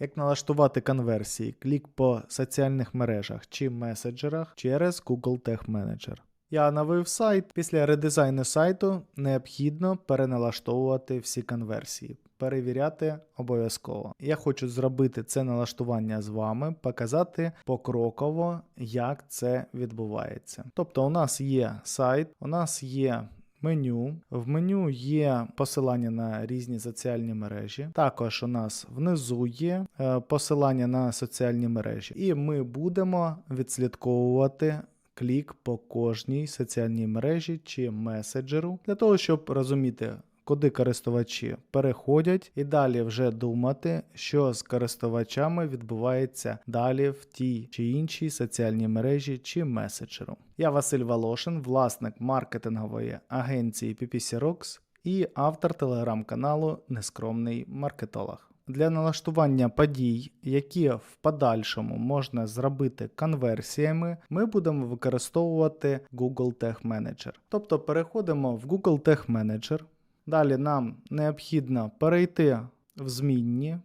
Як налаштувати конверсії, клік по соціальних мережах чи меседжерах через Google Tag Manager. Я оновив сайт. Після редизайну сайту необхідно переналаштовувати всі конверсії. Перевіряти обов'язково. Я хочу зробити це налаштування з вами, показати покроково, як це відбувається. Тобто, у нас є сайт, у нас є меню. В меню є посилання на різні соціальні мережі. Також у нас внизу є е, посилання на соціальні мережі, і ми будемо відслідковувати. Клік по кожній соціальній мережі чи меседжеру для того, щоб розуміти, куди користувачі переходять, і далі вже думати, що з користувачами відбувається далі в тій чи іншій соціальній мережі чи меседжеру. Я Василь Волошин, власник маркетингової агенції PPC Rocks і автор телеграм-каналу Нескромний маркетолог. Для налаштування подій, які в подальшому можна зробити конверсіями, ми будемо використовувати Google Tag Manager. Тобто переходимо в Google Tag Manager. Далі нам необхідно перейти в змінні,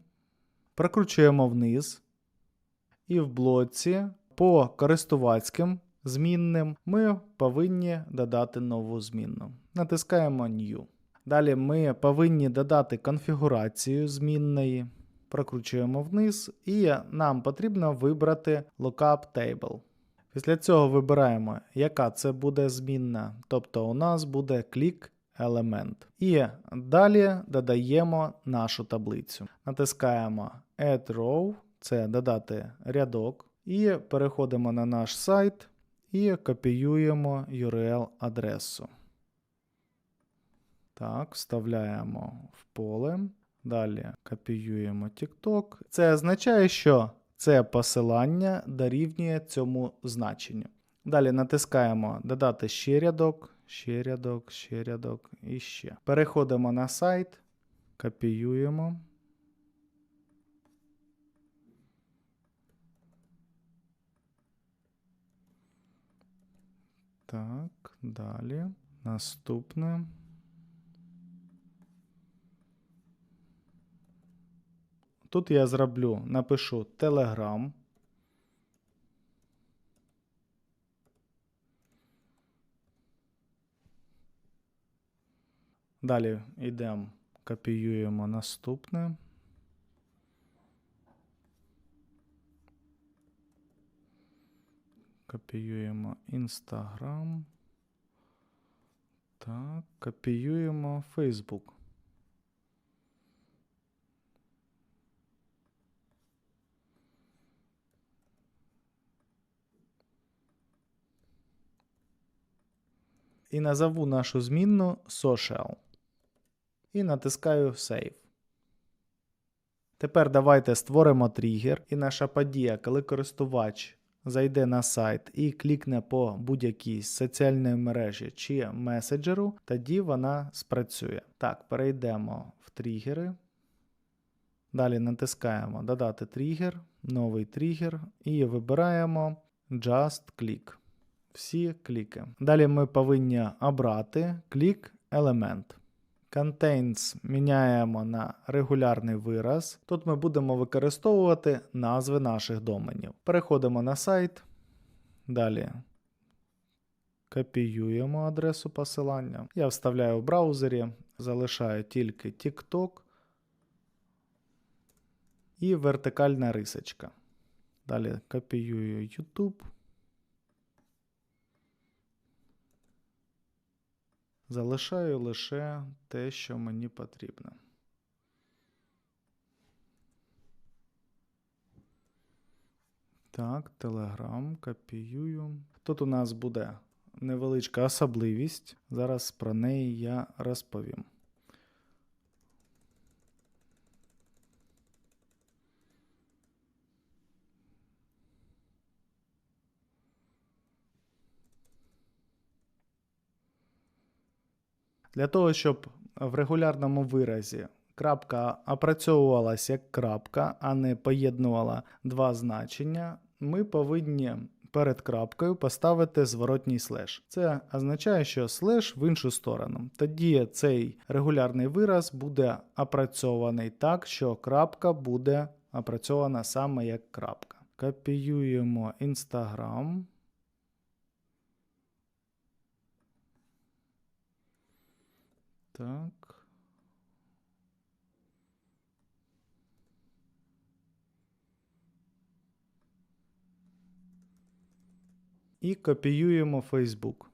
прокручуємо вниз, і в блоці по користувацьким змінним ми повинні додати нову змінну. Натискаємо New. Далі ми повинні додати конфігурацію змінної, прокручуємо вниз, і нам потрібно вибрати Lookup Table. Після цього вибираємо, яка це буде змінна, тобто у нас буде клік елемент. І далі додаємо нашу таблицю. Натискаємо Add Row, це додати рядок, і переходимо на наш сайт і копіюємо URL-адресу. Так, вставляємо в поле. Далі копіюємо TikTok. Це означає, що це посилання дорівнює цьому значенню. Далі натискаємо Додати ще рядок, ще рядок, ще рядок і ще. Переходимо на сайт, копіюємо. Так, далі. Наступне. Тут я зроблю, напишу Telegram. Далі йдемо, копіюємо наступне. Копіюємо Instagram. Так, копіюємо Facebook. І назову нашу змінну social. І натискаю Save. Тепер давайте створимо тригер, і наша подія, коли користувач зайде на сайт і клікне по будь-якій соціальній мережі чи меседжеру, тоді вона спрацює. Так, перейдемо в тригери. Далі натискаємо Додати тригер, новий тригер і вибираємо Just Click. Всі кліки. Далі ми повинні обрати клік елемент. Contains міняємо на регулярний вираз. Тут ми будемо використовувати назви наших доменів. Переходимо на сайт. Далі копіюємо адресу посилання. Я вставляю в браузері, залишаю тільки TikTok і вертикальна рисочка. Далі копіюю YouTube. Залишаю лише те, що мені потрібно. Так, Телеграм копіюю. Тут у нас буде невеличка особливість. Зараз про неї я розповім. Для того, щоб в регулярному виразі крапка опрацьовувалася як крапка, а не поєднувала два значення, ми повинні перед крапкою поставити зворотній слеш. Це означає, що слеш в іншу сторону. Тоді цей регулярний вираз буде опрацьований так, що крапка буде опрацьована саме як крапка. Копіюємо Instagram. Так. І копіюємо Facebook.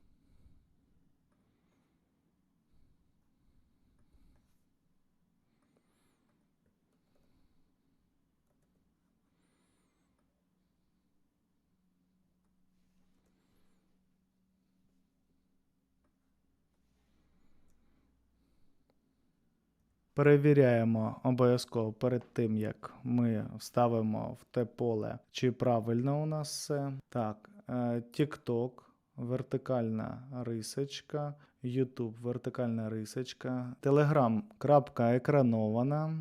Перевіряємо обов'язково перед тим, як ми вставимо в те поле, чи правильно у нас все. Так, е, TikTok, вертикальна рисочка, YouTube, вертикальна рисочка, Telegram, крапка екранована,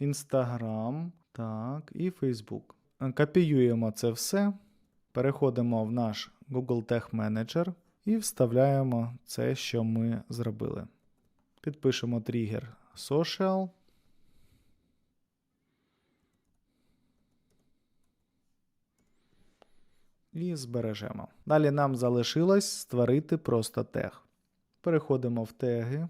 Instagram, так, і Facebook. Е, Копіюємо це все, переходимо в наш Google Tag Manager і вставляємо це, що ми зробили. Підпишемо тригер Social. І збережемо. Далі нам залишилось створити просто тег. Переходимо в теги,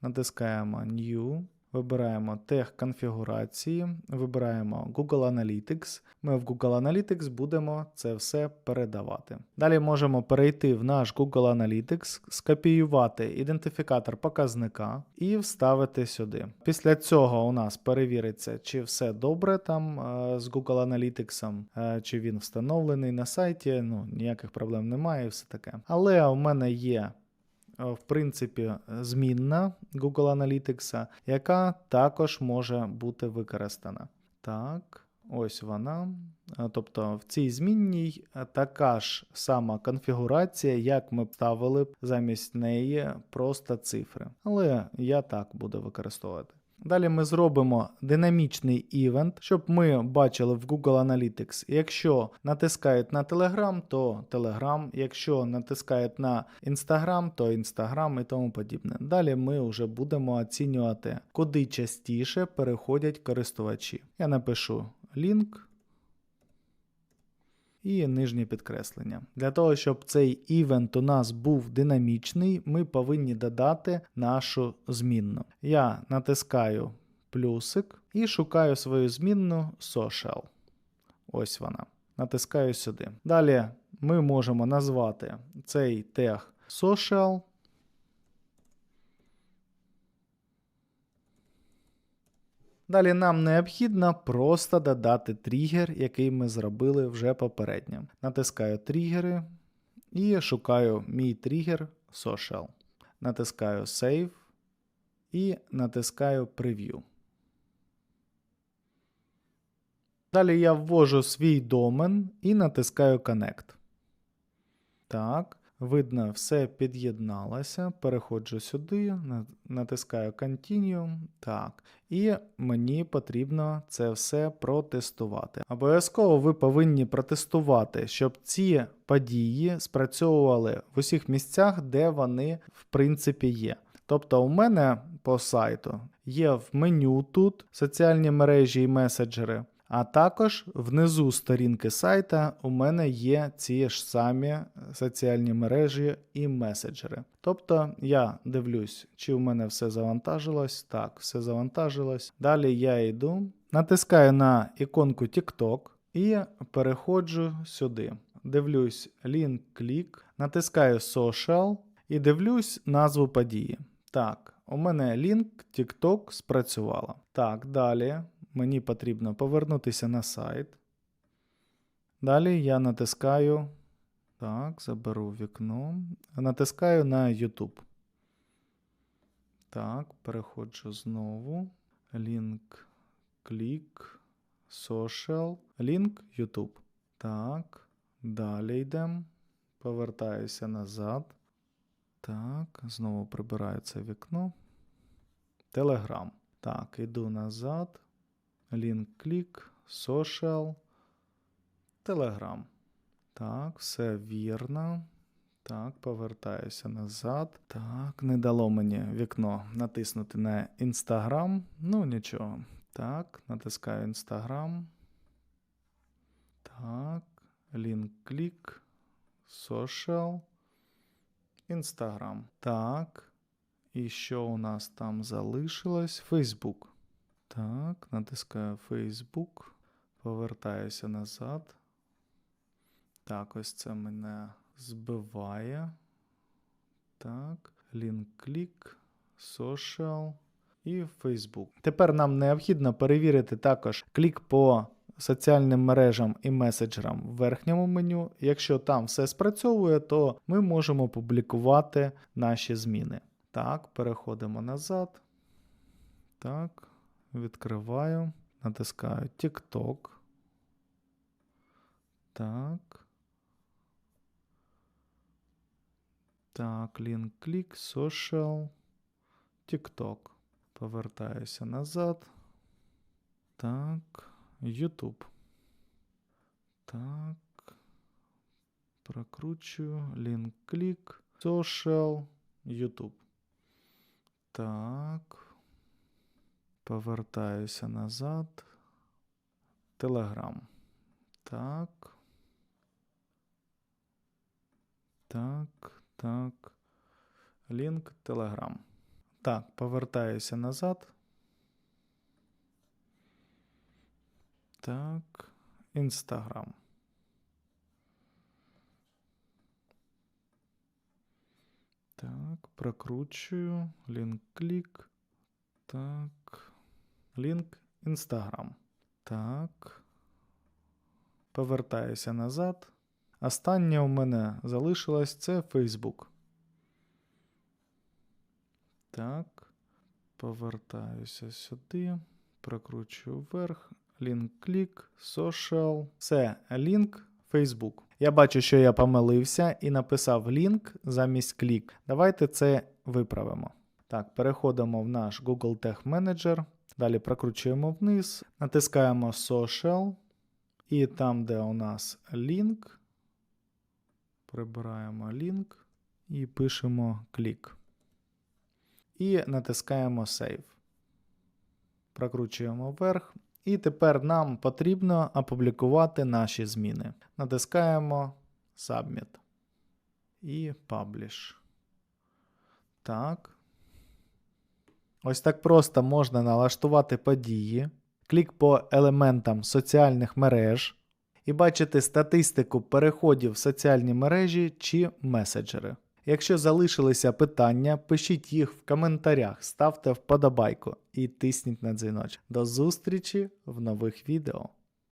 натискаємо New, вибираємо тег конфігурації, вибираємо Google Analytics. Ми в Google Analytics будемо це все передавати. Далі можемо перейти в наш Google Analytics, скопіювати ідентифікатор показника і вставити сюди. Після цього у нас перевіриться, чи все добре там е, з Google Analytics, е, чи він встановлений на сайті. Ну, ніяких проблем немає, і все таке. Але у мене є в принципі, змінна Google Analytics, яка також може бути використана. Так, ось вона. Е, Тобто в цій змінній е, така ж сама конфігурація, як ми ставили замість неї просто цифри. Але я так буду використовувати. Далі ми зробимо динамічний івент, щоб ми бачили в Google Analytics. Якщо натискають на Telegram, то Telegram, якщо натискають на Instagram, то Instagram і тому подібне. Далі ми вже будемо оцінювати, куди частіше переходять користувачі. Я напишу лінк. І нижнє підкреслення. Для того, щоб цей івент у нас був динамічний, ми повинні додати нашу змінну. Я натискаю плюсик і шукаю свою змінну social. Ось вона. Натискаю сюди. Далі ми можемо назвати цей тег social. Далі нам необхідно просто додати тригер, який ми зробили вже попередньо. Натискаю тригери і шукаю мій тригер Social. Натискаю Save і натискаю Preview. Далі я ввожу свій домен і натискаю Connect. Так. Видно, все під'єдналося. Переходжу сюди, натискаю Continue. Так. І мені потрібно це все протестувати. Обов'язково ви повинні протестувати, щоб ці події спрацьовували в усіх місцях, де вони в принципі є. Тобто, у мене по сайту є в меню тут соціальні мережі і меседжери. А також внизу сторінки сайта у мене є ці ж самі соціальні мережі і меседжери. Тобто я дивлюсь, чи у мене все завантажилось. Так, все завантажилось. Далі я йду, натискаю на іконку TikTok і переходжу сюди. Дивлюсь лінк клік, натискаю Social і дивлюсь назву події. Так, у мене лінк TikTok спрацювала. Так, далі мені потрібно повернутися на сайт. Далі я натискаю. Так, заберу вікно. Натискаю на YouTube. Так, переходжу знову. Лінк, клік, social, лінк YouTube. Так, далі йдемо. Повертаюся назад. Так, знову прибираю це вікно. Telegram. Так, іду назад. Лінк клік, social, Telegram. Так, все вірно. Так, повертаюся назад. Так, не дало мені вікно натиснути на Instagram. Ну, нічого. Так, натискаю Instagram. Так, лінк клік. Social. Instagram. Так. І що у нас там залишилось? Facebook. Так, натискаю Facebook. Повертаюся назад. Так, ось це мене збиває. Так, лінк клік, social і Facebook. Тепер нам необхідно перевірити також клік по соціальним мережам і меседжерам в верхньому меню. Якщо там все спрацьовує, то ми можемо публікувати наші зміни. Так, переходимо назад. Так, відкриваю, натискаю TikTok. Так. Так, лінк клік, social, TikTok. Повертаюся назад. Так, YouTube. Так. Прокручую. Лінк клік, social, YouTube. Так. Повертаюся назад. Telegram. Так. Так, так. Лінк Telegram. Так, повертаюся назад. Так, Instagram. Так, прокручую. Лінк клік. Так. Лінк Instagram. Так. Повертаюся назад. Останнє у мене залишилось це Facebook. Так. Повертаюся сюди. Прокручую вверх. Лінк клік, social. Це лінк Facebook. Я бачу, що я помилився і написав лінк замість клік. Давайте це виправимо. Так, переходимо в наш Google Tag Manager. Далі прокручуємо вниз, натискаємо Social. І там, де у нас лінк, прибираємо лінк і пишемо клік. І натискаємо Save. Прокручуємо вверх. І тепер нам потрібно опублікувати наші зміни. Натискаємо Submit і Publish. Так. Ось так просто можна налаштувати події. Клік по елементам соціальних мереж і бачити статистику переходів в соціальні мережі чи меседжери. Якщо залишилися питання, пишіть їх в коментарях, ставте вподобайку і тисніть на дзвіночок. До зустрічі в нових відео.